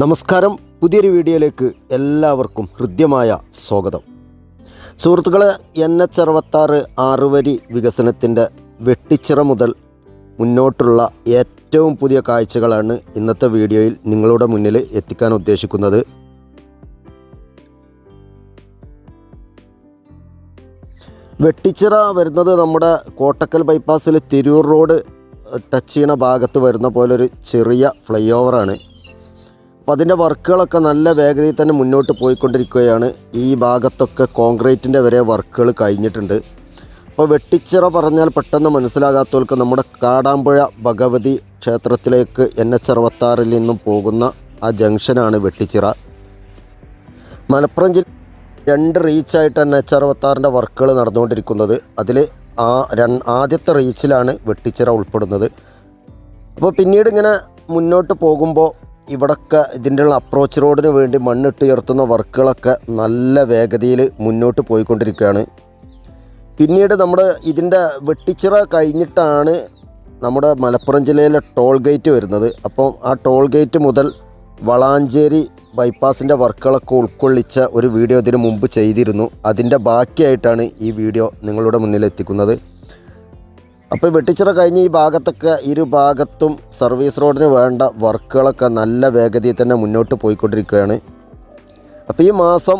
നമസ്കാരം. പുതിയൊരു വീഡിയോയിലേക്ക് എല്ലാവർക്കും ഹൃദ്യമായ സ്വാഗതം. സുഹൃത്തുക്കളെ എൻ എച്ച് അറുപത്താറ് ആറുവരി വികസനത്തിന്റെ വെട്ടിച്ചിറ മുതൽ മുന്നോട്ടുള്ള ഏറ്റവും പുതിയ കാഴ്ചകളാണ് ഇന്നത്തെ വീഡിയോയിൽ നിങ്ങളുടെ മുന്നിൽ എത്തിക്കാൻ ഉദ്ദേശിക്കുന്നത്. വെട്ടിച്ചിറ വരുന്നത് നമ്മുടെ കോട്ടക്കൽ ബൈപ്പാസിൽ തിരൂർ റോഡ് ടച്ച് ചെയ്യണ ഭാഗത്ത് വരുന്ന പോലൊരു ചെറിയ ഫ്ലൈ ഓവറാണ്. അപ്പോൾ അതിന്റെ വർക്കുകളൊക്കെ നല്ല വേഗതയിൽ തന്നെ മുന്നോട്ട് പോയിക്കൊണ്ടിരിക്കുകയാണ്. ഈ ഭാഗത്തൊക്കെ കോൺക്രീറ്റിന്റെ വരെ വർക്കുകൾ കഴിഞ്ഞിട്ടുണ്ട്. അപ്പോൾ വെട്ടിച്ചിറ പറഞ്ഞാൽ പെട്ടെന്ന് മനസ്സിലാകാത്തവർക്ക് നമ്മുടെ കാടാമ്പുഴ ഭഗവതി ക്ഷേത്രത്തിലേക്ക് എൻ എച്ച് അറുപത്താറിൽ നിന്നും പോകുന്ന ആ ജംഗ്ഷനാണ് വെട്ടിച്ചിറ. മലപ്പുറം ജില്ല രണ്ട് റീച്ചായിട്ട് എൻ എച്ച് അറുപത്താറിന്റെ വർക്കുകൾ നടന്നുകൊണ്ടിരിക്കുന്നത്. അതിൽ ആ ആദ്യത്തെ റീച്ചിലാണ് വെട്ടിച്ചിറ ഉൾപ്പെടുന്നത്. അപ്പോൾ പിന്നീട് ഇങ്ങനെ മുന്നോട്ട് പോകുമ്പോൾ ഇവിടൊക്കെ ഇതിന്റെ ഉള്ള അപ്രോച്ച് റോഡിന് വേണ്ടി മണ്ണിട്ട് ഉയർത്തുന്ന വർക്കുകളൊക്കെ നല്ല വേഗതയിൽ മുന്നോട്ട് പോയിക്കൊണ്ടിരിക്കുകയാണ്. പിന്നീട് നമ്മുടെ ഇതിന്റെ വെട്ടിച്ചിറ കഴിഞ്ഞിട്ടാണ് നമ്മുടെ മലപ്പുറം ജില്ലയിലെ ടോൾ ഗേറ്റ് വരുന്നത്. അപ്പം ആ ടോൾ ഗേറ്റ് മുതൽ വളാഞ്ചേരി ബൈപ്പാസിന്റെ വർക്കുകളൊക്കെ ഉൾക്കൊള്ളിച്ച ഒരു വീഡിയോ ഇതിനു മുമ്പ് ചെയ്തിരുന്നു. അതിന്റെ ബാക്കിയായിട്ടാണ് ഈ വീഡിയോ നിങ്ങളുടെ മുന്നിൽ എത്തിക്കുന്നത് അപ്പോൾ വെട്ടിച്ചിറ കഴിഞ്ഞ് ഈ ഭാഗത്തൊക്കെ ഇരു ഭാഗത്തും സർവീസ് റോഡിന് വേണ്ട വർക്കുകളൊക്കെ നല്ല വേഗതയിൽ തന്നെ മുന്നോട്ട് പോയിക്കൊണ്ടിരിക്കുകയാണ്. അപ്പോൾ ഈ മാസം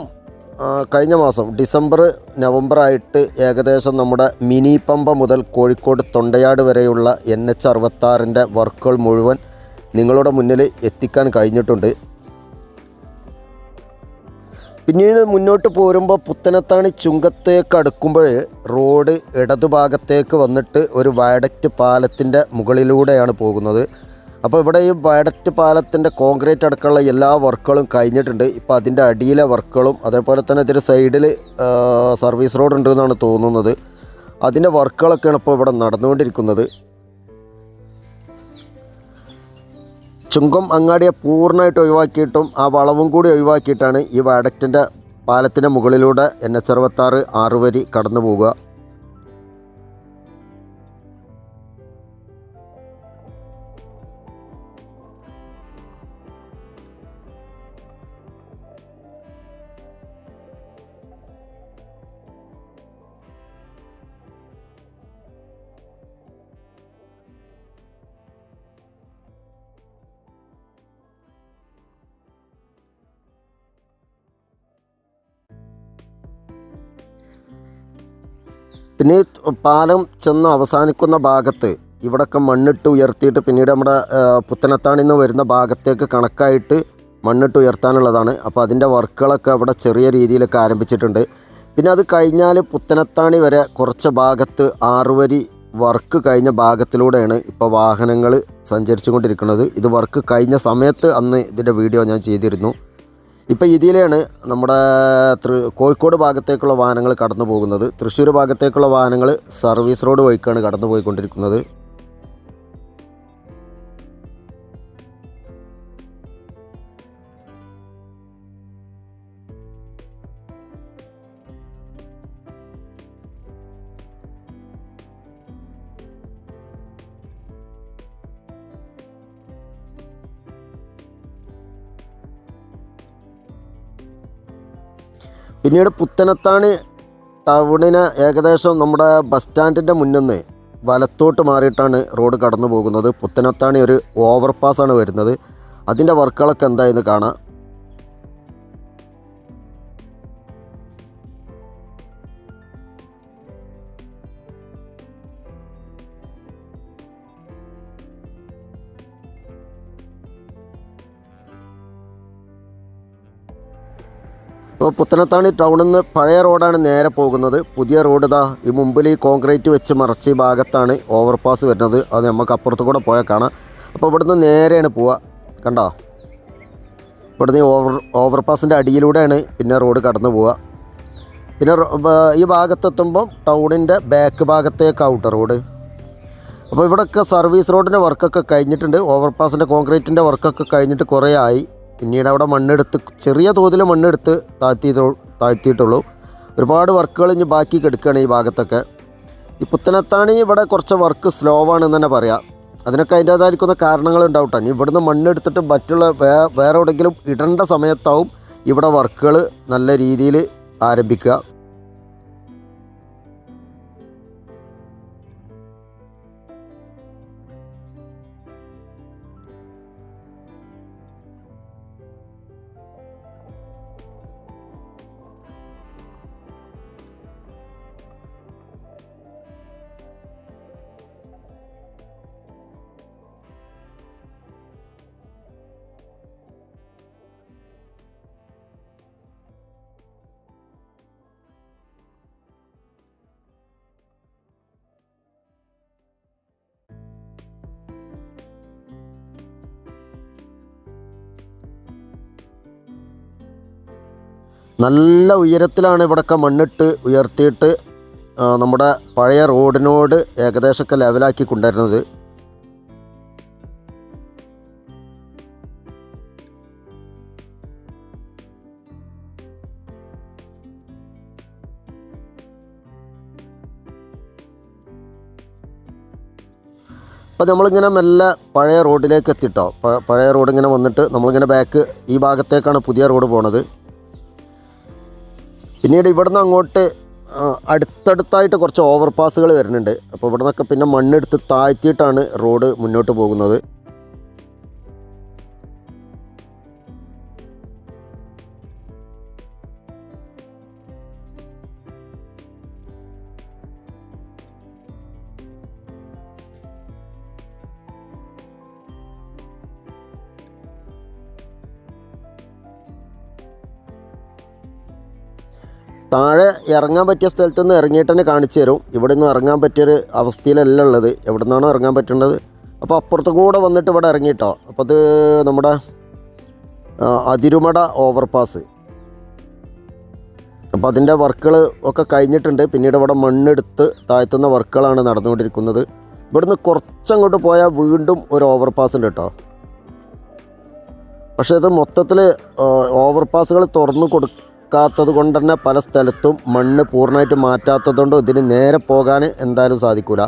കഴിഞ്ഞ മാസം ഡിസംബർ നവംബർ ആയിട്ട് ഏകദേശം നമ്മുടെ മിനി പമ്പ മുതൽ കോഴിക്കോട് തൊണ്ടയാട് വരെയുള്ള എൻ എച്ച് അറുപത്താറിന്റെ വർക്കുകൾ മുഴുവൻ നിങ്ങളുടെ മുന്നിൽ എത്തിക്കാൻ കഴിഞ്ഞിട്ടുണ്ട്. പിന്നീട് മുന്നോട്ട് പോരുമ്പോൾ പുത്തനത്താണി ചുങ്കത്തേക്ക് അടുക്കുമ്പോൾ റോഡ് ഇടതുഭാഗത്തേക്ക് വന്നിട്ട് ഒരു വയഡക്റ്റ് പാലത്തിന്റെ മുകളിലൂടെയാണ് പോകുന്നത്. അപ്പോൾ ഇവിടെ ഈ വയഡക്റ്റ് പാലത്തിന്റെ കോൺക്രീറ്റ് അടക്കമുള്ള എല്ലാ വർക്കുകളും കഴിഞ്ഞിട്ടുണ്ട്. ഇപ്പോൾ അതിന്റെ അടിയിലെ വർക്കുകളും അതേപോലെ തന്നെ ഇതിന്റെ സൈഡിൽ സർവീസ് റോഡ് ഉണ്ടെന്നാണ് തോന്നുന്നത്. അതിന്റെ വർക്കുകളൊക്കെയാണ് ഇപ്പോൾ ഇവിടെ നടന്നുകൊണ്ടിരിക്കുന്നത്. ചുങ്കം അങ്ങാടിയെ പൂർണമായിട്ട് ഒഴിവാക്കിയിട്ടും ആ വളവും കൂടി ഒഴിവാക്കിയിട്ടാണ് ഈ വയഡക്റ്റിന്റെ പാലത്തിന്റെ മുകളിലൂടെ എൻ എച്ച് അറുപത്താറ് ആറുവരി കടന്നു പോവുക പിന്നെ പാലം ചെന്ന് അവസാനിക്കുന്ന ഭാഗത്ത് ഇവിടൊക്കെ മണ്ണിട്ട് ഉയർത്തിയിട്ട് പിന്നീട് നമ്മുടെ പുത്തനത്താണിൽ നിന്ന് വരുന്ന ഭാഗത്തേക്ക് കണക്കായിട്ട് മണ്ണിട്ട് ഉയർത്താനുള്ളതാണ്. അപ്പോൾ അതിന്റെ വർക്കുകളൊക്കെ അവിടെ ചെറിയ രീതിയിലൊക്കെ ആരംഭിച്ചിട്ടുണ്ട്. പിന്നെ അത് കഴിഞ്ഞാൽ പുത്തനത്താണി വരെ കുറച്ച് ഭാഗത്ത് ആറുവരി വർക്ക് കഴിഞ്ഞ ഭാഗത്തിലൂടെയാണ് ഇപ്പോൾ വാഹനങ്ങൾ സഞ്ചരിച്ചുകൊണ്ടിരിക്കുന്നത്. ഇത് വർക്ക് കഴിഞ്ഞ സമയത്ത് അന്ന് ഇതിന്റെ വീഡിയോ ഞാൻ ചെയ്തിരുന്നു. ഇപ്പോൾ ഇതിലാണ് നമ്മുടെ കോഴിക്കോട് ഭാഗത്തേക്കുള്ള വാഹനങ്ങൾ കടന്നു പോകുന്നത് തൃശ്ശൂർ ഭാഗത്തേക്കുള്ള വാഹനങ്ങൾ സർവീസ് റോഡ് വഴിക്കാണ് കടന്നു പോയിക്കൊണ്ടിരിക്കുന്നത് പിന്നീട് പുത്തനത്താണി ടൗണിന് ഏകദേശം നമ്മുടെ ബസ് സ്റ്റാൻഡിന്റെ മുന്നിൽ വലത്തോട്ട് മാറിയിട്ടാണ് റോഡ് കടന്നു പോകുന്നത് പുത്തനത്താണി ഒരു ഓവർപാസ് ആണ് വരുന്നത്. അതിന്റെ വർക്കുകളൊക്കെ എന്തായെന്ന് കാണാം. ഇപ്പോൾ പുത്തനത്താണി ടൗണിൽ നിന്ന് പഴയ റോഡാണ് നേരെ പോകുന്നത്. പുതിയ റോഡ് ഇതാ ഈ മുമ്പിൽ ഈ കോൺക്രീറ്റ് വെച്ച് മറച്ച ഈ ഭാഗത്താണ് ഓവർപാസ് വരുന്നത്. അത് നമുക്ക് അപ്പുറത്ത് കൂടെ പോയാൽ കാണാം. അപ്പോൾ ഇവിടുന്ന് നേരെയാണ് പോവുക. കണ്ടോ? ഇവിടുന്ന് ഈ ഓവർ ഓവർപാസിന്റെ അടിയിലൂടെയാണ് പിന്നെ റോഡ് കടന്നു പോവുക. പിന്നെ ഈ ഭാഗത്തെത്തുമ്പം ടൗണിന്റെ ബാക്ക് ഭാഗത്തേക്കാവട്ടെ റോഡ്. അപ്പോൾ ഇവിടെയൊക്കെ സർവീസ് റോഡിന്റെ വർക്കൊക്കെ കഴിഞ്ഞിട്ടുണ്ട്. ഓവർപാസിന്റെ കോൺക്രീറ്റിന്റെ വർക്കൊക്കെ കഴിഞ്ഞിട്ട് കുറേ ആയി. പിന്നീട് അവിടെ മണ്ണെടുത്ത് ചെറിയ തോതിൽ മണ്ണെടുത്ത് താഴ്ത്തി താഴ്ത്തിയിട്ടുള്ളൂ. ഒരുപാട് വർക്കുകൾ ഇനി ബാക്കി കിടക്കുകയാണ് ഈ ഭാഗത്തൊക്കെ. ഈ പുത്തനത്താണി ഇവിടെ കുറച്ച് വർക്ക് സ്ലോ ആണെന്ന് തന്നെ പറയാം. അതിനൊക്കെ അതിന്റേതായിരിക്കുന്ന കാരണങ്ങൾ ഉണ്ടാവും കേട്ടോ ഇനി ഇവിടുന്ന് മണ്ണെടുത്തിട്ട് മറ്റുള്ള വേ വേറെ എവിടെയെങ്കിലും ഇടേണ്ട സമയത്താവും ഇവിടെ വർക്കുകൾ നല്ല രീതിയിൽ ആരംഭിക്കുക. നല്ല ഉയരത്തിലാണ് ഇവിടെയൊക്കെ മണ്ണിട്ട് ഉയർത്തിയിട്ട് നമ്മുടെ പഴയ റോഡിനോട് ഏകദേശമൊക്കെ ലെവലാക്കി കൊണ്ടുവരുന്നത്. അപ്പോൾ നമ്മളിങ്ങനെ മെല്ലെ പഴയ റോഡിലേക്ക് എത്തിട്ടോ? പഴയ റോഡ് ഇങ്ങനെ വന്നിട്ട് നമ്മളിങ്ങനെ ബാക്ക് ഈ ഭാഗത്തേക്കാണ് പുതിയ റോഡ് പോണത്. പിന്നീട് ഇവിടുന്ന് അങ്ങോട്ട് അടുത്തടുത്തായിട്ട് കുറച്ച് ഓവർപാസുകൾ വരുന്നുണ്ട്. അപ്പോൾ ഇവിടുന്നൊക്കെ പിന്നെ മണ്ണെടുത്ത് താഴ്ത്തിയിട്ടാണ് റോഡ് മുന്നോട്ട് പോകുന്നത്. താഴെ ഇറങ്ങാൻ പറ്റിയ സ്ഥലത്ത് നിന്ന് ഇറങ്ങിയിട്ട് തന്നെ കാണിച്ചു തരും. ഇവിടെ നിന്ന് ഇറങ്ങാൻ പറ്റിയൊരു അവസ്ഥയിലല്ല ഉള്ളത്. എവിടെ നിന്നാണോ ഇറങ്ങാൻ പറ്റേണ്ടത് അപ്പോൾ അപ്പുറത്തും കൂടെ വന്നിട്ട് ഇവിടെ ഇറങ്ങിയിട്ടോ? അപ്പോൾ അത് നമ്മുടെ അതിരുമട ഓവർപാസ് അപ്പോൾ അതിന്റെ വർക്കുകൾ ഒക്കെ കഴിഞ്ഞിട്ടുണ്ട്. പിന്നീട് ഇവിടെ മണ്ണെടുത്ത് താഴ്ത്തുന്ന വർക്കുകളാണ് നടന്നുകൊണ്ടിരിക്കുന്നത്. ഇവിടുന്ന് കുറച്ചങ്ങോട്ട് പോയാൽ വീണ്ടും ഒരു ഓവർപാസ് ഉണ്ട് കേട്ടോ. പക്ഷേ ഇത് മൊത്തത്തിൽ ഓവർപാസുകൾ തുറന്നു കൊടുക്കാത്തത് കൊണ്ട് തന്നെ പല സ്ഥലത്തും മണ്ണ് പൂർണമായിട്ട് മാറ്റാത്തത് കൊണ്ട് ഇതിന് നേരെ പോകാൻ എന്തായാലും സാധിക്കില്ല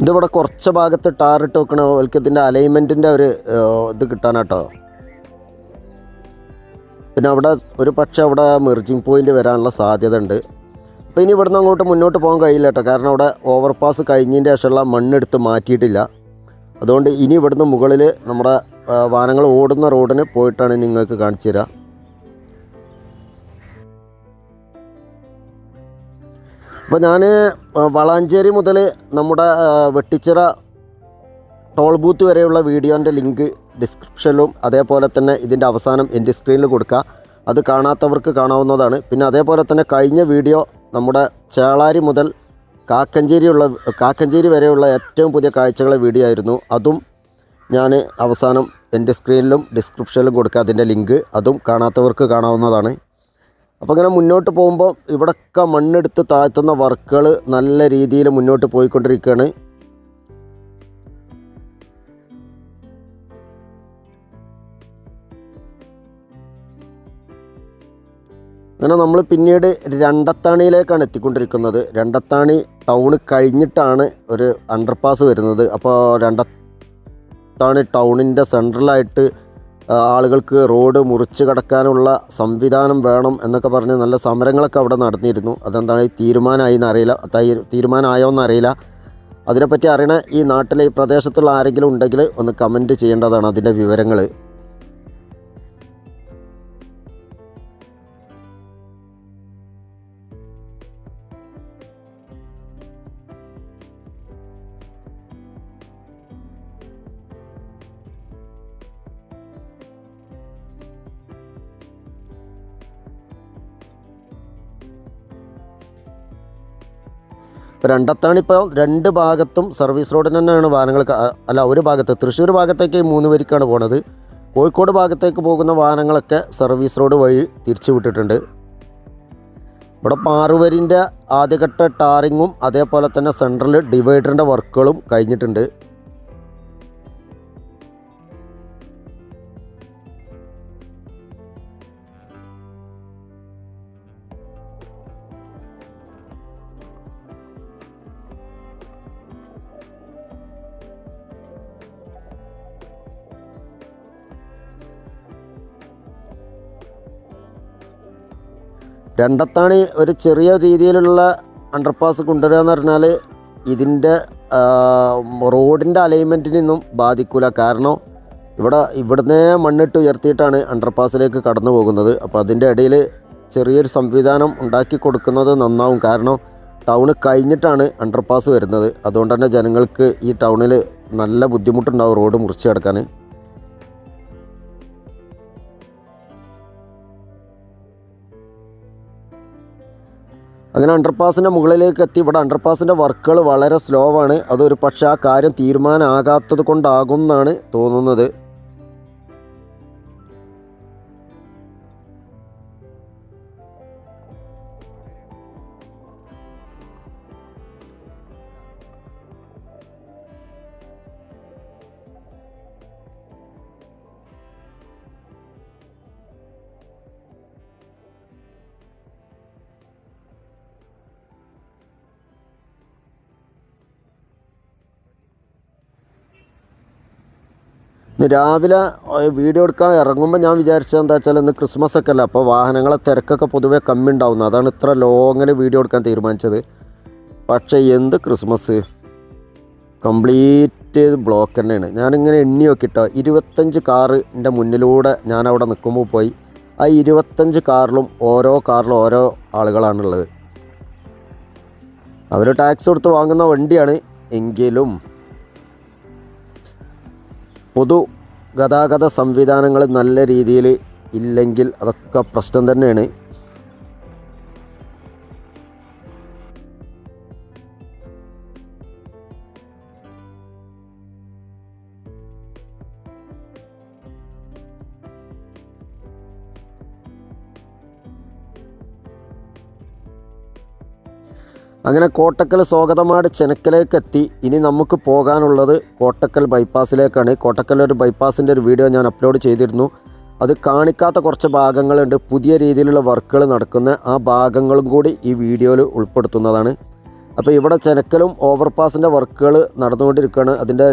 ഇതിവിടെ കുറച്ച് ഭാഗത്ത് ടാറിട്ട് വെക്കണ അവർക്ക് ഇതിന്റെ അലൈൻമെന്റിന്റെ ഒരു ഇത് കിട്ടാനാട്ടോ. പിന്നെ അവിടെ ഒരു പക്ഷേ അവിടെ മെർജിങ് പോയിന്റ് വരാനുള്ള സാധ്യത ഉണ്ട് അപ്പോൾ ഇനി ഇവിടുന്ന് അങ്ങോട്ട് മുന്നോട്ട് പോകാൻ കഴിയില്ല കേട്ടോ കാരണം അവിടെ ഓവർപാസ് കഴിഞ്ഞതിന്റെ ശേഷമുള്ള മണ്ണെടുത്ത് മാറ്റിയിട്ടില്ല. അതുകൊണ്ട് ഇനി ഇവിടുന്ന് മുകളിൽ നമ്മുടെ വാഹനങ്ങൾ ഓടുന്ന റോഡിന് പോയിട്ടാണ് നിങ്ങൾക്ക് കാണിച്ചു തരിക അപ്പോൾ ഞാൻ വളാഞ്ചേരി മുതൽ നമ്മുടെ വെട്ടിച്ചിറ ടോൾ ബൂത്ത് വരെയുള്ള വീഡിയോന്റെ ലിങ്ക് ഡിസ്ക്രിപ്ഷനിലും അതേപോലെ തന്നെ ഇതിന്റെ അവസാനം എന്റെ സ്ക്രീനിൽ കൊടുക്കുക അത് കാണാത്തവർക്ക് കാണാവുന്നതാണ്. പിന്നെ അതേപോലെ തന്നെ കഴിഞ്ഞ വീഡിയോ നമ്മുടെ ചേളാരി മുതൽ കാക്കഞ്ചേരിയുള്ള കാക്കഞ്ചേരി വരെയുള്ള ഏറ്റവും പുതിയ കാഴ്ചകളെ വീഡിയോ ആയിരുന്നു. അതും ഞാൻ അവസാനം എന്റെ സ്ക്രീനിലും ഡിസ്ക്രിപ്ഷനിലും കൊടുക്കുക അതിന്റെ ലിങ്ക് അതും കാണാത്തവർക്ക് കാണാവുന്നതാണ്. അപ്പോൾ ഇങ്ങനെ മുന്നോട്ട് പോകുമ്പോൾ ഇവിടൊക്കെ മണ്ണെടുത്ത് താഴ്ത്തുന്ന വർക്കുകൾ നല്ല രീതിയിൽ മുന്നോട്ട് പോയിക്കൊണ്ടിരിക്കുകയാണ്. അങ്ങനെ നമ്മൾ പിന്നീട് രണ്ടത്താണിയിലേക്കാണ് എത്തിക്കൊണ്ടിരിക്കുന്നത്. രണ്ടത്താണി ടൗൺ കഴിഞ്ഞിട്ടാണ് ഒരു അണ്ടർപാസ് വരുന്നത്. അപ്പോൾ രണ്ടത്താണി ടൗണിന്റെ സെൻട്രലായിട്ട് ആളുകൾക്ക് റോഡ് മുറിച്ച് കടക്കാനുള്ള സംവിധാനം വേണം എന്നൊക്കെ പറഞ്ഞ് നല്ല സമരങ്ങളൊക്കെ അവിടെ നടന്നിരുന്നു. അതെന്താണ് ഈ തീരുമാനമായി എന്നറിയില്ല. തീരുമാനമായോ എന്നറിയില്ല. അതിനെപ്പറ്റി അറിയണ ഈ നാട്ടിലെ ഈ പ്രദേശത്തുള്ള ആരെങ്കിലും ഉണ്ടെങ്കിൽ ഒന്ന് കമന്റ് ചെയ്യേണ്ടതാണ് അതിന്റെ വിവരങ്ങൾ ഇപ്പോൾ രണ്ടത്താണിപ്പോൾ രണ്ട് ഭാഗത്തും സർവീസ് റോഡിന് തന്നെയാണ് വാഹനങ്ങൾ അല്ല ഒരു ഭാഗത്ത് തൃശ്ശൂർ ഭാഗത്തേക്ക് മൂന്ന് വരിക്കാണ് പോണത്. കോഴിക്കോട് ഭാഗത്തേക്ക് പോകുന്ന വാഹനങ്ങളൊക്കെ സർവീസ് റോഡ് വഴി തിരിച്ചു വിട്ടിട്ടുണ്ട്. ഇവിടെ പാറുവരിന്റെ ആദ്യഘട്ട ടാറിങ്ങും അതേപോലെ തന്നെ സെൻട്രൽ ഡിവൈഡറിന്റെ വർക്കുകളും കഴിഞ്ഞിട്ടുണ്ട്. രണ്ടത്താണി ഒരു ചെറിയ രീതിയിലുള്ള അണ്ടർപാസ് കൊണ്ടുവരിക എന്ന് പറഞ്ഞാൽ ഇതിന്റെ റോഡിന്റെ അലൈൻമെന്റിനൊന്നും ബാധിക്കില്ല കാരണം ഇവിടെ ഇവിടുന്ന് മണ്ണിട്ട് ഉയർത്തിയിട്ടാണ് അണ്ടർപാസിലേക്ക് കടന്നു പോകുന്നത്. അപ്പോൾ അതിന്റെ ഇടയിൽ ചെറിയൊരു സംവിധാനം ഉണ്ടാക്കി കൊടുക്കുന്നത് നന്നാവും. കാരണം ടൗണ് കഴിഞ്ഞിട്ടാണ് അണ്ടർപാസ് വരുന്നത്. അതുകൊണ്ട് തന്നെ ജനങ്ങൾക്ക് ഈ ടൗണിൽ നല്ല ബുദ്ധിമുട്ടുണ്ടാവും റോഡ് മുറിച്ച് കിടക്കാൻ അങ്ങനെ അണ്ടർപാസിന്റെ മുകളിലേക്ക് എത്തി. ഇവിടെ അണ്ടർപാസിന്റെ വർക്കുകൾ വളരെ സ്ലോ ആണ്. അതൊരു പക്ഷേ ആ കാര്യം തീരുമാനമാകാത്തത് കൊണ്ടാകും എന്നാണ് തോന്നുന്നത്. രാവിലെ വീഡിയോ എടുക്കാൻ ഇറങ്ങുമ്പോൾ ഞാൻ വിചാരിച്ചത് എന്താ വെച്ചാൽ ഇന്ന് ക്രിസ്മസ് ഒക്കെ അല്ല അപ്പോൾ വാഹനങ്ങളെ തിരക്കൊക്കെ പൊതുവേ കമ്മി ഉണ്ടാവുന്നു അതാണ് ഇത്ര ലോങ്ങിൽ വീഡിയോ എടുക്കാൻ തീരുമാനിച്ചത്. പക്ഷേ എന്ത് ക്രിസ്മസ്? കംപ്ലീറ്റ് ബ്ലോക്ക് തന്നെയാണ്. ഞാനിങ്ങനെ എണ്ണി നോക്കിട്ടോ ഇരുപത്തഞ്ച് കാറ് എന്റെ മുന്നിലൂടെ ഞാൻ അവിടെ നിൽക്കുമ്പോൾ പോയി. ആ ഇരുപത്തഞ്ച് കാറിലും ഓരോ കാറിലും ഓരോ ആളുകളാണുള്ളത്. അവർ ടാക്സ് കൊടുത്ത് വാങ്ങുന്ന വണ്ടിയാണ്. എങ്കിലും പൊതു ഗതാഗത സംവിധാനങ്ങൾ നല്ല രീതിയിൽ ഇല്ലെങ്കിൽ അതൊക്കെ പ്രശ്നം തന്നെയാണ്. അങ്ങനെ കോട്ടക്കൽ സ്വാഗതമാട് ചെനക്കലേക്ക് എത്തി ഇനി നമുക്ക് പോകാനുള്ളത് കോട്ടക്കൽ ബൈപ്പാസിലേക്കാണ്. കോട്ടക്കൽ ഒരു ബൈപ്പാസിന്റെ ഒരു വീഡിയോ ഞാൻ അപ്ലോഡ് ചെയ്തിരുന്നു. അത് കാണിക്കാത്ത കുറച്ച് ഭാഗങ്ങളുണ്ട്. പുതിയ രീതിയിലുള്ള വർക്കുകൾ നടക്കുന്ന ആ ഭാഗങ്ങളും കൂടി ഈ വീഡിയോയിൽ ഉൾപ്പെടുത്തുന്നതാണ്. അപ്പോൾ ഇവിടെ ചെനക്കലും ഓവർപാസിന്റെ വർക്കുകൾ നടന്നുകൊണ്ടിരിക്കുകയാണ്. അതിന്റെ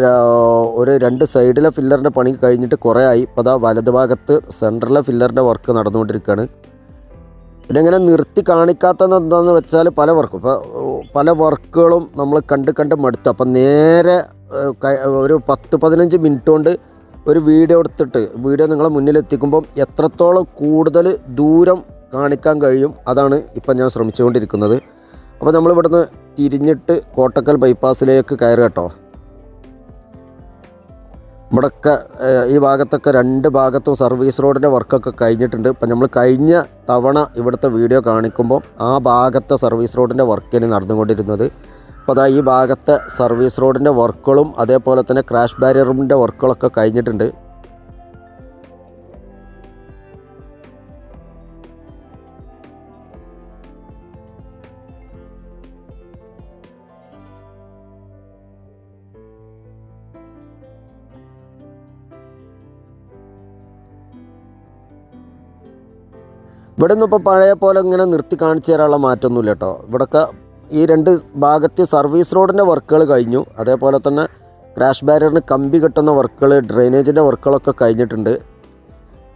ഒരു രണ്ട് സൈഡിലെ ഫില്ലറിന്റെ പണി കഴിഞ്ഞിട്ട് കുറേ ആയി. ഇപ്പോൾ അതാ വലതുഭാഗത്ത് സെന്ററിലെ ഫില്ലറിന്റെ വർക്ക് നടന്നുകൊണ്ടിരിക്കുകയാണ്. പിന്നെ ഇങ്ങനെ നിർത്തി കാണിക്കാത്തത് എന്താണെന്ന് വെച്ചാൽ പല വർക്കും ഇപ്പോൾ പല വർക്കുകളും നമ്മൾ കണ്ട് കണ്ട് മടുത്തു. അപ്പം നേരെ ഒരു പത്ത് പതിനഞ്ച് മിനിറ്റ് കൊണ്ട് ഒരു വീഡിയോ എടുത്തിട്ട് വീഡിയോ നിങ്ങളെ മുന്നിലെത്തിക്കുമ്പം എത്രത്തോളം കൂടുതൽ ദൂരം കാണിക്കാൻ കഴിയും അതാണ് ഇപ്പം ഞാൻ ശ്രമിച്ചുകൊണ്ടിരിക്കുന്നത്. അപ്പോൾ നമ്മളിവിടുന്ന് തിരിഞ്ഞിട്ട് കോട്ടക്കൽ ബൈപ്പാസിലേക്ക് കയറുക കേട്ടോ ഇവിടൊക്കെ ഈ ഭാഗത്തൊക്കെ രണ്ട് ഭാഗത്തും സർവീസ് റോഡിന്റെ വർക്കൊക്കെ കഴിഞ്ഞിട്ടുണ്ട്. ഇപ്പം നമ്മൾ കഴിഞ്ഞ തവണ ഇവിടുത്തെ വീഡിയോ കാണിക്കുമ്പോൾ ആ ഭാഗത്തെ സർവീസ് റോഡിന്റെ വർക്കിന് നടന്നുകൊണ്ടിരുന്നത്. അപ്പോൾ അതാ ഈ ഭാഗത്തെ സർവീസ് റോഡിന്റെ വർക്കുകളും അതേപോലെ തന്നെ ക്രാഷ് ബാരിയറിന്റെ വർക്കുകളൊക്കെ കഴിഞ്ഞിട്ടുണ്ട്. ഇവിടെ ഒന്നും ഇപ്പോൾ പഴയ പോലെ ഇങ്ങനെ നിർത്തി കാണിച്ചു തരാനുള്ള മാറ്റമൊന്നുമില്ല കേട്ടോ. ഇവിടെയൊക്കെ ഈ രണ്ട് ഭാഗത്ത് സർവീസ് റോഡിന്റെ വർക്കുകൾ കഴിഞ്ഞു. അതേപോലെ തന്നെ ക്രാഷ് ബാരിയറിന് കമ്പി കെട്ടുന്ന വർക്കുകൾ ഡ്രെയിനേജിന്റെ വർക്കുകളൊക്കെ കഴിഞ്ഞിട്ടുണ്ട്.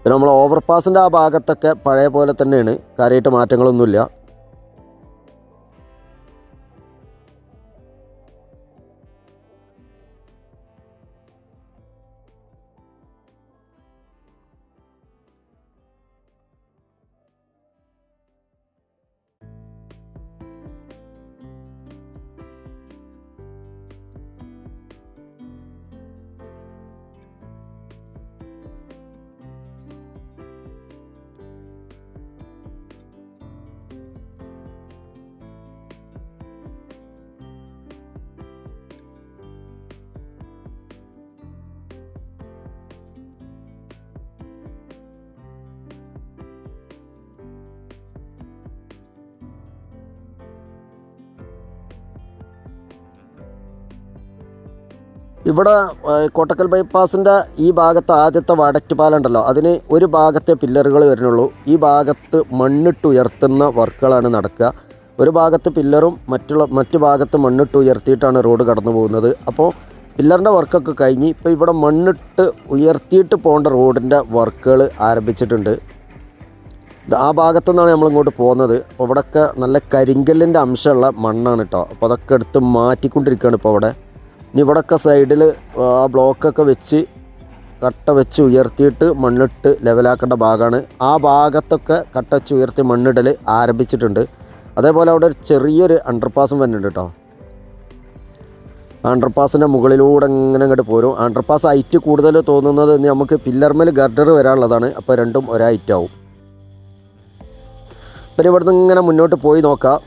പിന്നെ നമ്മൾ ഓവർപാസിന്റെ ആ ഭാഗത്തൊക്കെ പഴയ പോലെ തന്നെയാണ്. കാര്യമായിട്ട് മാറ്റങ്ങളൊന്നുമില്ല. ഇവിടെ കോട്ടക്കൽ ബൈപ്പാസിന്റെ ഈ ഭാഗത്ത് ആദ്യത്തെ വടക്ക് പാലം ഉണ്ടല്ലോ. അതിന് ഒരു ഭാഗത്തെ പില്ലറുകൾ വരുന്നുള്ളൂ. ഈ ഭാഗത്ത് മണ്ണിട്ട് ഉയർത്തുന്ന വർക്കുകളാണ് നടക്കുക. ഒരു ഭാഗത്ത് പില്ലറും മറ്റുള്ള മറ്റു ഭാഗത്ത് മണ്ണിട്ട് ഉയർത്തിയിട്ടാണ് റോഡ് കടന്നു പോകുന്നത്. അപ്പോൾ പില്ലറിന്റെ വർക്കൊക്കെ കഴിഞ്ഞ് ഇപ്പോൾ ഇവിടെ മണ്ണിട്ട് ഉയർത്തിയിട്ട് പോകേണ്ട റോഡിന്റെ വർക്കുകൾ ആരംഭിച്ചിട്ടുണ്ട്. ആ ഭാഗത്തു നിന്നാണ് നമ്മൾ ഇങ്ങോട്ട് പോകുന്നത്. അപ്പോൾ ഇവിടെയൊക്കെ നല്ല കരിങ്കല്ലിന്റെ അംശമുള്ള മണ്ണാണ് കേട്ടോ. അപ്പോൾ അതൊക്കെ എടുത്ത് മാറ്റിക്കൊണ്ടിരിക്കുകയാണ് ഇപ്പോൾ ഇവിടെ ഇനി ഇവിടെയൊക്കെ സൈഡിൽ ആ ബ്ലോക്കൊക്കെ വെച്ച് കട്ട വെച്ച് ഉയർത്തിയിട്ട് മണ്ണിട്ട് ലെവലാക്കേണ്ട ഭാഗമാണ് ആ ഭാഗത്തൊക്കെ കട്ട വെച്ച് ഉയർത്തി മണ്ണിടൽ ആരംഭിച്ചിട്ടുണ്ട്. അതേപോലെ അവിടെ ഒരു ചെറിയൊരു അണ്ടർപാസും വരുന്നുണ്ട് കേട്ടോ അണ്ടർപാസിന്റെ മുകളിലൂടെ ഇങ്ങനെ അങ്ങോട്ട് പോരും. അണ്ടർപാസ് ഹൈറ്റ് കൂടുതൽ തോന്നുന്നത് നമുക്ക് പില്ലർമേൽ ഗർഡർ വരാനുള്ളതാണ്. അപ്പോൾ രണ്ടും ഒരു ആവും. പിന്നെ ഇവിടുന്ന് ഇങ്ങനെ മുന്നോട്ട് പോയി നോക്കാം.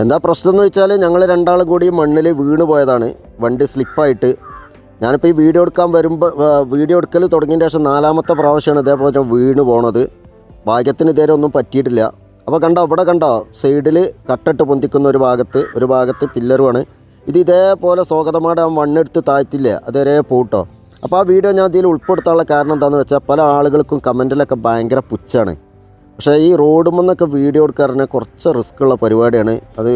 എന്താ പ്രശ്നം എന്ന് വെച്ചാൽ ഞങ്ങൾ രണ്ടാൾ കൂടി മണ്ണിൽ വീണ് പോയതാണ്. വണ്ടി സ്ലിപ്പായിട്ട്. ഞാനിപ്പോൾ ഈ വീഡിയോ എടുക്കാൻ വരുമ്പോൾ വീഡിയോ എടുക്കൽ തുടങ്ങിയതിന് ശേഷം നാലാമത്തെ പ്രാവശ്യമാണ് ഇതേപോലെ വീണ് പോണത്. ഭാഗ്യത്തിന് ഇതുവരെ ഒന്നും പറ്റിയിട്ടില്ല. അപ്പോൾ കണ്ടോ അവിടെ കണ്ടോ സൈഡിൽ കട്ടിട്ട് പൊന്തിക്കുന്ന ഒരു ഭാഗത്ത് ഒരു ഭാഗത്ത് പില്ലറുമാണ്. ഇത് ഇതേപോലെ സ്വാഗതമായിട്ട് ആ മണ്ണെടുത്ത് താഴ്ത്തില്ലേ. അതേരെ പോട്ടോ. അപ്പോൾ ആ വീഡിയോ ഞാൻ ഇതിൽ ഉൾപ്പെടുത്താനുള്ള കാരണം എന്താണെന്ന് വെച്ചാൽ പല ആളുകൾക്കും കമന്റിലൊക്കെ ഭയങ്കര പുച്ഛാണ്. പക്ഷേ ഈ റോഡുമെന്നൊക്കെ വീഡിയോ എടുക്കാറിനെ കുറച്ച് റിസ്ക് ഉള്ള പരിപാടിയാണ്. അത്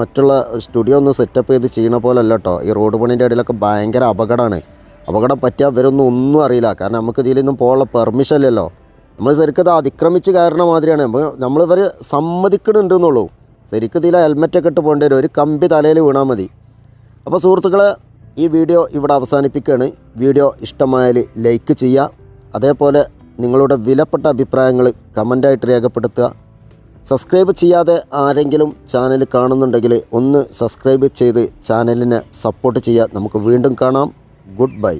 മറ്റുള്ള സ്റ്റുഡിയോ ഒന്ന് സെറ്റപ്പ് ചെയ്ത് ചെയ്യണ പോലെ അല്ല കേട്ടോ ഈ റോഡ് പണിന്റെ ഇടയിലൊക്കെ ഭയങ്കര അപകടമാണ്. അപകടം പറ്റിയാൽ അവരൊന്നും ഒന്നും അറിയില്ല. കാരണം നമുക്ക് ഇതിലൊന്നും പോകാനുള്ള പെർമിഷൻ ഇല്ലല്ലോ. നമ്മൾ ശരിക്കും അത് അതിക്രമിച്ച് കയറണ മാതിരിയാണ്. നമ്മൾ ഇവർ സമ്മതിക്കണുണ്ട് എന്നുള്ളൂ ശരിക്കും ഇതിൽ ഹെൽമെറ്റൊക്കെ ഇട്ട് പോകേണ്ടി വരും. ഒരു കമ്പി തലയിൽ വീണാൽ മതി. അപ്പോൾ സുഹൃത്തുക്കളെ ഈ വീഡിയോ ഇവിടെ അവസാനിപ്പിക്കുകയാണ്. വീഡിയോ ഇഷ്ടമായാൽ ലൈക്ക് ചെയ്യുക. അതേപോലെ നിങ്ങളുടെ വിലപ്പെട്ട അഭിപ്രായങ്ങൾ കമന്റായിട്ട് രേഖപ്പെടുത്തുക. സബ്സ്ക്രൈബ് ചെയ്യാതെ ആരെങ്കിലും ചാനൽ കാണുന്നുണ്ടെങ്കിൽ ഒന്ന് സബ്സ്ക്രൈബ് ചെയ്ത് ചാനലിനെ സപ്പോർട്ട് ചെയ്യുക. നമുക്ക് വീണ്ടും കാണാം. Good bye.